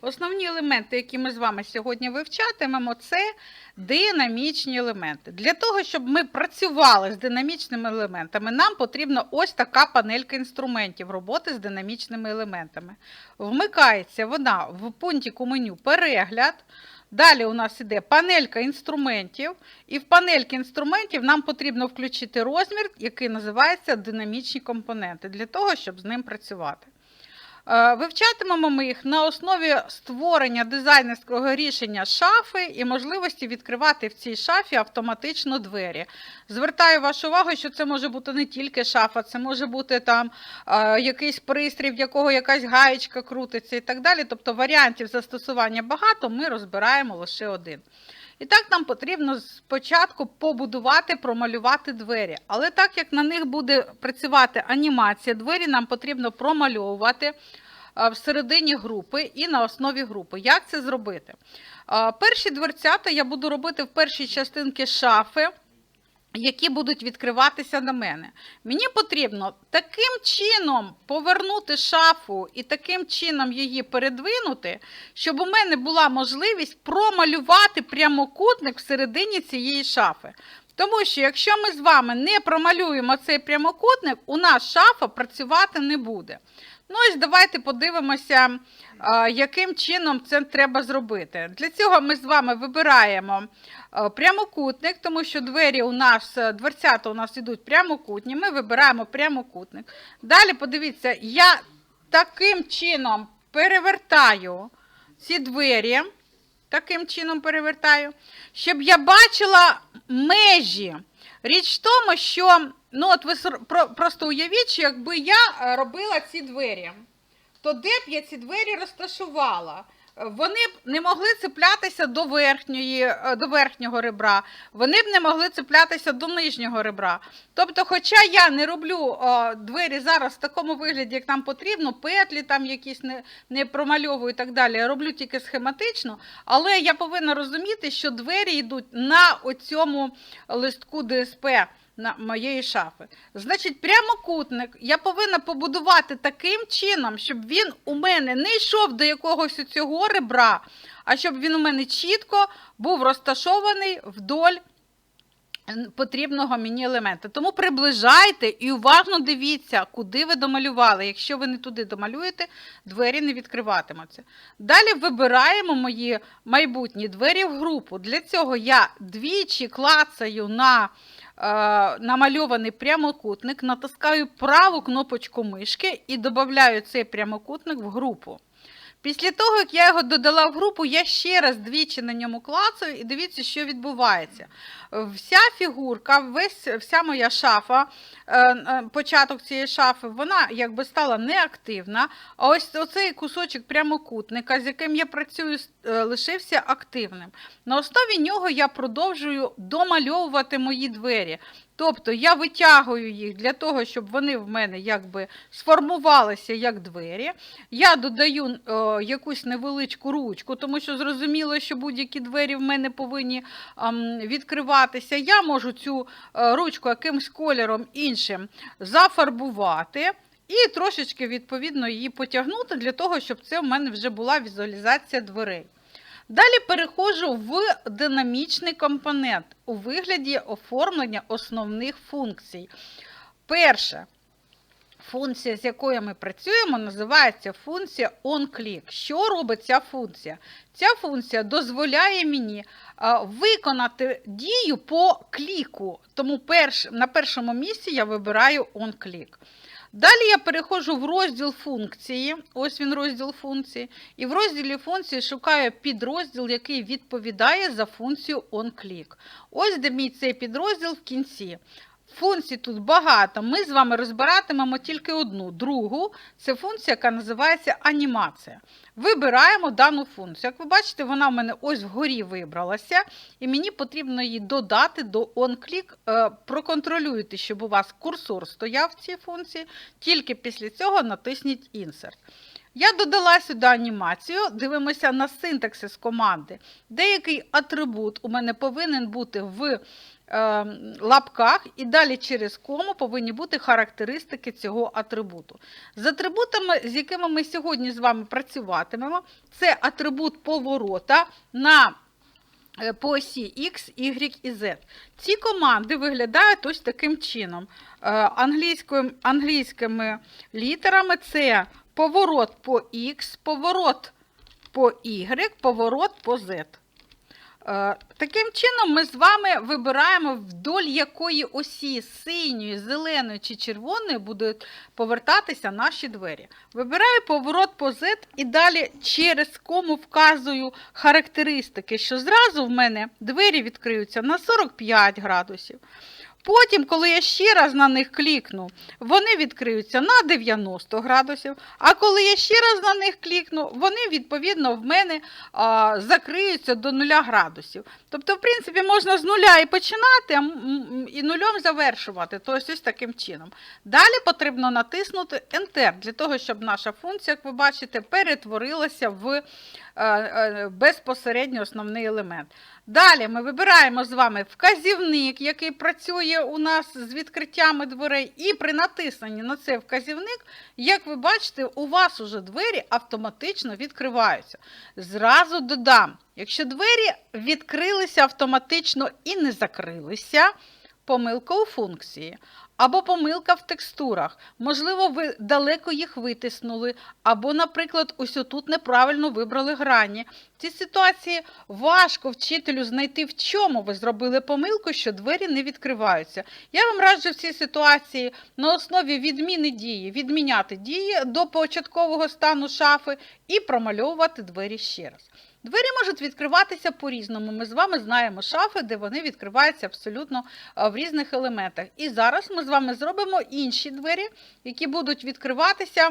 Основні елементи, які ми з вами сьогодні вивчатимемо, це динамічні елементи. Для того, щоб ми працювали з динамічними елементами, нам потрібна ось така панелька інструментів роботи з динамічними елементами. Вмикається вона в пунктику меню Перегляд. Далі у нас іде панелька інструментів, і в панельці інструментів нам потрібно включити розмір, який називається динамічні компоненти, для того, щоб з ним працювати. Е, Вивчатимемо ми їх на основі створення дизайнерського рішення шафи і можливості відкривати в цій шафі автоматично двері. Звертаю вашу увагу, що це може бути не тільки шафа, це може бути там е, якийсь пристрій, в якого якась гаєчка крутиться і так далі. Тобто варіантів застосування багато, ми розбираємо лише один. І так нам потрібно спочатку побудувати, промалювати двері. Але так як на них буде працювати анімація, двері нам потрібно промальовувати всередині групи і на основі групи. Як це зробити? Перші дверцята я буду робити в першій частинці шафи. Які будуть відкриватися на мене. Мені потрібно таким чином повернути шафу і таким чином її передвинути, щоб у мене була можливість промалювати прямокутник всередині цієї шафи. Тому що якщо ми з вами не промалюємо цей прямокутник, у нас шафа працювати не буде. Ну ось давайте подивимося, яким чином це треба зробити. Для цього ми з вами вибираємо прямокутник, тому що двері у нас, е, дверцята у нас йдуть прямокутні. Ми вибираємо прямокутник. Далі подивіться, я таким чином перевертаю ці двері. Таким чином перевертаю, щоб я бачила межі. Річ в тому, що ну от ви просто уявіть, що якби я е, робила ці двері, то де б я ці двері розташувала? Вони б не могли цеплятися до верхньої, е, до верхнього ребра, вони б не могли цеплятися до нижнього ребра. Тобто, хоча я не роблю двері зараз в такому вигляді, як нам потрібно, петлі там якісь не, не промальовую і так далі, я роблю тільки схематично, але я повинна розуміти, що двері йдуть на оцьому листку ДСП на моєї шафи. Значить, прямокутник я повинна побудувати таким чином, щоб він у мене не йшов до якогось цього ребра, а щоб він у мене чітко був розташований вдоль потрібного мені елемента. Тому приближайте і уважно дивіться, куди ви домалювали. Якщо ви не туди домалюєте, двері не відкриватимуться. Далі вибираємо мої майбутні двері в групу. Для цього я двічі клацаю на намальований прямокутник, натискаю праву кнопочку мишки і додаю цей прямокутник в групу. Після того, як я його додала в групу, я ще раз двічі на ньому клацаю і дивіться, що відбувається. Вся фігурка, весь, вся моя шафа, е, е, початок цієї шафи, вона якби стала неактивна. А ось оцей кусочок прямокутника, з яким я працюю, е, лишився активним. На основі нього я продовжую домальовувати мої двері. Тобто я витягую їх для того, щоб вони в мене якби сформувалися як двері. Я додаю е, якусь невеличку ручку, тому що зрозуміло, що будь-які двері в мене повинні ем, відкриватися. Я можу цю е, ручку якимсь кольором іншим зафарбувати. І трошечки, відповідно, її потягнути для того, щоб це в мене вже була візуалізація дверей. Далі переходжу в динамічний компонент у вигляді оформлення основних функцій. Перше, функція, з якою ми працюємо, називається функція onClick. Що робить ця функція? Ця функція дозволяє мені виконати дію по кліку. Тому на першому місці я вибираю onClick. Далі я переходжу в розділ функції. Ось він розділ функції. І в розділі функції шукаю підрозділ, який відповідає за функцію onClick. Ось де мій цей підрозділ в кінці. Функцій тут багато. Ми з вами розбиратимемо тільки одну. Другу це функція, яка називається анімація. Вибираємо дану функцію. Як ви бачите, вона в мене ось вгорі вибралася, і мені потрібно її додати до onClick. Е, Проконтролюйте, щоб у вас курсор стояв в цій функції. Тільки після цього натисніть Insert. Я додала сюди анімацію, дивимося на синтаксис команди. Деякий атрибут у мене повинен бути в лапках, і далі через кому повинні бути характеристики цього атрибуту. З атрибутами, з якими ми сьогодні з вами працюватимемо, це атрибут поворота на е, по осі X, Y і Z. Ці команди виглядають ось таким чином. Е, Англійською, англійськими літерами це поворот по X, поворот по Y, поворот по Z. Е, Таким чином, ми з вами вибираємо, вдоль якої осі синьої, зеленої чи червоної будуть повертатися наші двері. Вибираю поворот по Z і далі через кому вказую характеристики, що зразу в мене двері відкриються на 45 градусів. Потім, коли я ще раз на них клікну, вони відкриються на 90 градусів. А коли я ще раз на них клікну, вони відповідно в мене а, закриються до 0 градусів. Тобто, в принципі, можна з нуля і починати, і нульом завершувати. Тобто ось таким чином. Далі потрібно натиснути Enter для того, щоб наша функція, як ви бачите, перетворилася в е, е, безпосередньо основний елемент. Далі ми вибираємо з вами вказівник, який працює у нас з відкриттями дверей, і при натисненні на цей вказівник, як ви бачите, у вас уже двері автоматично відкриваються. Зразу додам, якщо двері відкрилися автоматично і не закрилися, помилка у функції. Або помилка в текстурах. Можливо, ви далеко їх витиснули, або, наприклад, ось тут неправильно вибрали грані. В цій ситуації важко вчителю знайти, в чому ви зробили помилку, що двері не відкриваються. Я вам раджу в цій ситуації на основі відміни дії, відміняти дії до початкового стану шафи і промальовувати двері ще раз. Двері можуть відкриватися по-різному. Ми з вами знаємо шафи, де вони відкриваються абсолютно в різних елементах. І зараз ми з вами зробимо інші двері, які будуть відкриватися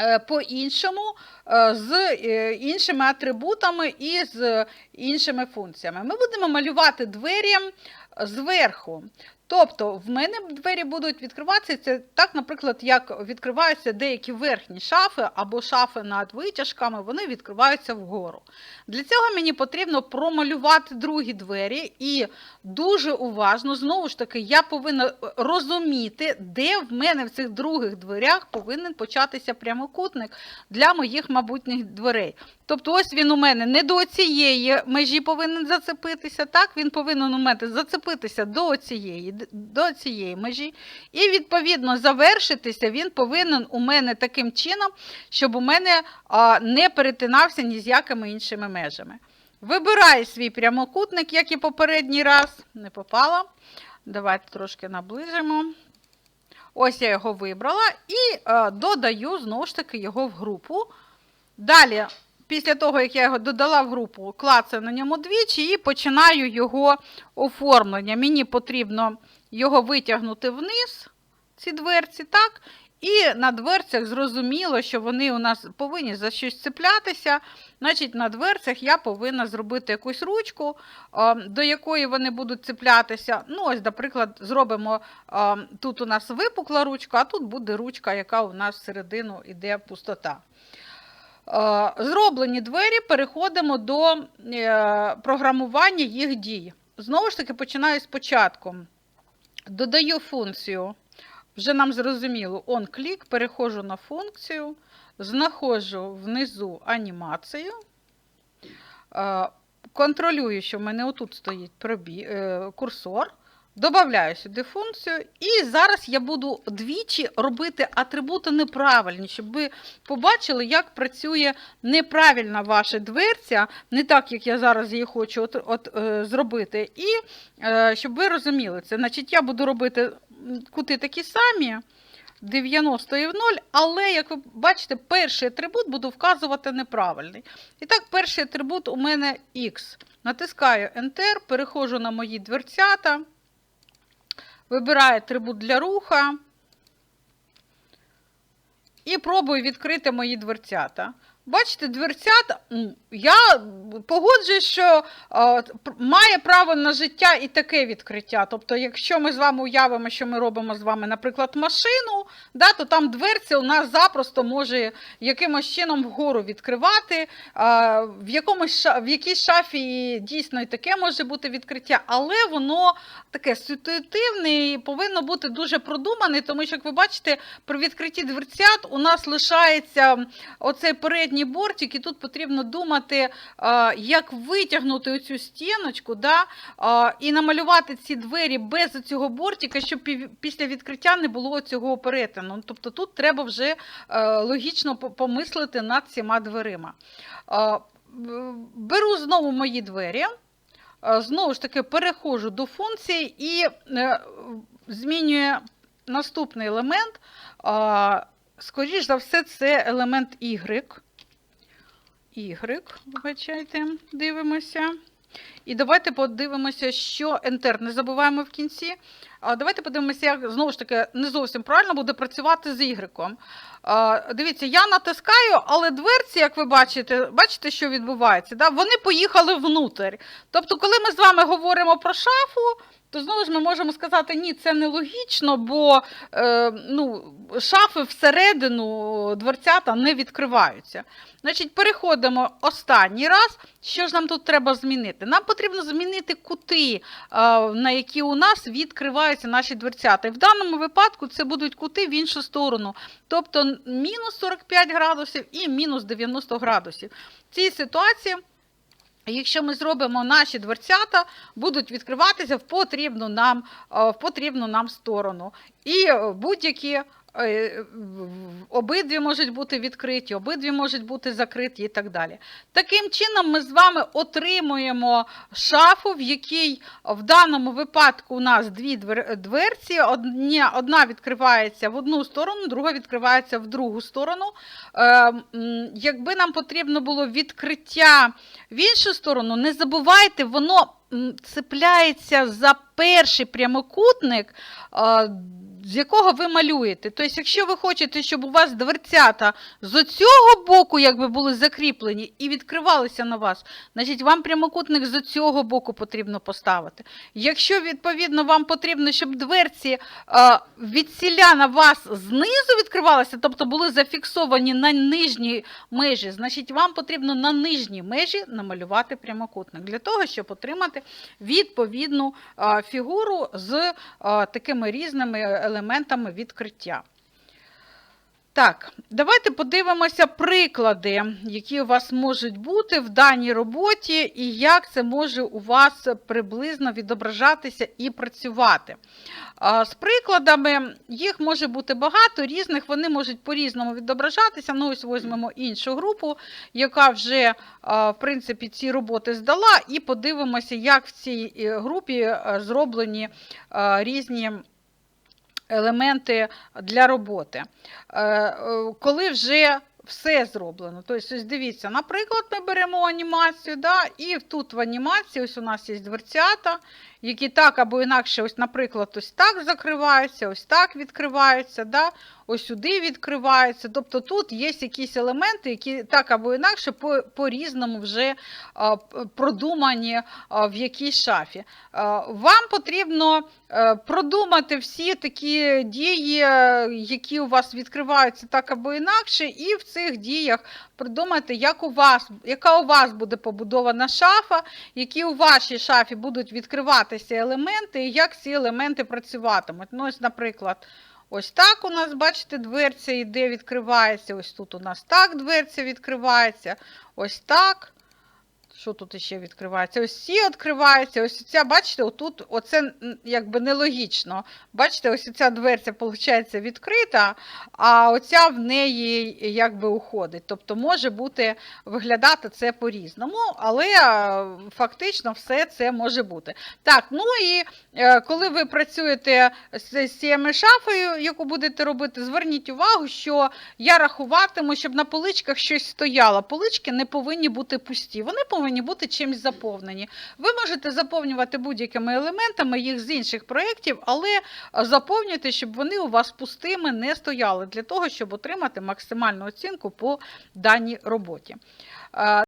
е, по-іншому, е, з е, іншими атрибутами і з іншими функціями. Ми будемо малювати двері зверху. Тобто в мене двері будуть відкриватися так, наприклад, як відкриваються деякі верхні шафи або шафи над витяжками, вони відкриваються вгору. Для цього мені потрібно промалювати другі двері і дуже уважно, знову ж таки, я повинна розуміти, де в мене в цих других дверях повинен початися прямокутник для моїх майбутніх дверей. Тобто, ось він у мене не до цієї межі повинен зацепитися, так, він повинен у мене зацепитися до цієї, до цієї межі. І, відповідно, завершитися він повинен у мене таким чином, щоб у мене не перетинався ні з якими іншими межами. Вибираю свій прямокутник, як і попередній раз. Не попала. Давайте трошки наближимо. Ось я його вибрала і е, додаю знову ж таки його в групу. Далі, після того, як я його додала в групу, клацаю на ньому двічі і починаю його оформлення. Мені потрібно його витягнути вниз, ці дверці, так? І на дверцях зрозуміло, що вони у нас повинні за щось цеплятися. Значить, на дверцях я повинна зробити якусь ручку, до якої вони будуть цеплятися. Ну, ось, наприклад, зробимо тут у нас випукла ручка, а тут буде ручка, яка у нас всередину йде пустота. Е, Зроблені двері, переходимо до е, програмування їх дій. Знову ж таки, починаю спочатку. Додаю функцію, вже нам зрозуміло, клік, переходжу на функцію, знаходжу внизу анімацію, е, контролюю, що в мене отут стоїть курсор. Добавляю сюди функцію, і зараз я буду двічі робити атрибути неправильні, щоб ви побачили, як працює неправильна ваша дверця, не так, як я зараз її хочу от, от, е, зробити. І е, щоб ви розуміли це. Значить, я буду робити кути такі самі. 90 і в 0, але, як ви бачите, перший атрибут буду вказувати неправильний. І так, перший атрибут у мене X. Натискаю Enter, переходжу на мої дверцята. Вибираю атрибут для руха і пробую відкрити мої дверцята. Бачите, дверцята, я погоджуюсь, що е, має право на життя і таке відкриття. Тобто, якщо ми з вами уявимо, що ми робимо з вами, наприклад, машину, да, то там дверця у нас запросто може якимось чином вгору відкривати. А, в, якомусь, в якійсь шафі дійсно і таке може бути відкриття, але воно таке ситуативне і повинно бути дуже продумане, тому що, як ви бачите, при відкритті дверцят у нас лишається оцей передній бортик, і тут потрібно думати, як витягнути цю стіночку да, і намалювати ці двері без цього бортика, щоб після відкриття не було цього перетину. Тобто тут треба вже е, логічно помислити над цими дверима. Беру знову мої двері. Е, Знову ж таки, переходжу до функції і е, змінюю наступний елемент. А, Скоріш за все, це елемент Y. Y, вибачайте, дивимося. І давайте подивимося, що Enter не забуваємо в кінці. А давайте подивимося, як знову ж таки не зовсім правильно буде працювати з. А, Дивіться, я натискаю, але дверці, як ви бачите, бачите, що відбувається? Да? Вони поїхали внутрь. Тобто, коли ми з вами говоримо про шафу, то знову ж ми можемо сказати, ні, це нелогічно, бо е, ну, шафи всередину дверцята не відкриваються. Значить, переходимо останній раз. Що ж нам тут треба змінити? Нам потрібно змінити кути, е, на які у нас відкриваються наші дверцята. І в даному випадку це будуть кути в іншу сторону, тобто мінус 45 градусів і мінус 90 градусів. В цій ситуації. Якщо ми зробимо наші дверцята, будуть відкриватися в потрібну нам, е, в потрібну нам сторону. І е, будь-які обидві можуть бути відкриті, обидві можуть бути закриті і так далі. Таким чином, ми з вами отримуємо шафу, в якій в даному випадку у нас дві дверці, одна відкривається в одну сторону, друга відкривається в другу сторону. Е, Якби нам потрібно було відкриття в іншу сторону, не забувайте, воно цепляється за перший прямокутник, а, з якого ви малюєте. Тобто, якщо ви хочете, щоб у вас дверцята з цього боку якби були закріплені і відкривалися на вас, значить вам прямокутник з цього боку потрібно поставити. Якщо, відповідно, вам потрібно, щоб дверці від сіля на вас знизу відкривалися, тобто були зафіксовані на нижній межі, значить вам потрібно на нижній межі намалювати прямокутник для того, щоб отримати відповідну фігуру з такими різними елементами відкриття. Так, давайте подивимося приклади, які у вас можуть бути в даній роботі, і як це може у вас приблизно відображатися і працювати. З прикладами їх може бути багато різних, вони можуть по-різному відображатися. Ну, ось візьмемо іншу групу, яка вже в принципі ці роботи здала, і подивимося, як в цій е, групі е, зроблені різні елементи для роботи. Е, е, Коли вже все зроблено. Тобто, ось дивіться, наприклад, ми беремо анімацію, да, і тут в анімації ось у нас є дверцята, які так або інакше, ось, наприклад, ось так закриваються, ось так відкриваються, да, ось сюди відкриваються. Тобто тут є якісь елементи, які так або інакше по- по-різному вже а, продумані а, в якійсь шафі. А, Вам потрібно е, продумати всі такі дії, е, які у вас відкриваються так або інакше, і в цих діях придумати, як у вас, яка у вас буде побудована шафа, які у вашій шафі будуть відкриватися елементи, і як ці елементи працюватимуть. Ну, ось, наприклад, ось так у нас, бачите, дверця йде, відкривається. Ось тут у нас так дверця відкривається, ось так. Що тут ще відкривається? Ось ці відкриваються, ось ця, бачите, отут, оце якби нелогічно. Бачите, ось ця дверця, виходить, відкрита, а оця в неї якби уходить. Тобто може бути виглядати це по-різному, але е, фактично все це може бути. Так, ну і е, коли ви працюєте з цією шафою, яку будете робити, зверніть увагу, що я рахуватиму, щоб на поличках щось стояло. Полички не повинні бути пусті. Вони повинні повинні бути чимось заповнені. Ви можете заповнювати будь-якими елементами їх з інших проєктів, але е, заповнюйте, щоб вони у вас пустими не стояли, для того, щоб отримати максимальну оцінку по даній роботі. Е,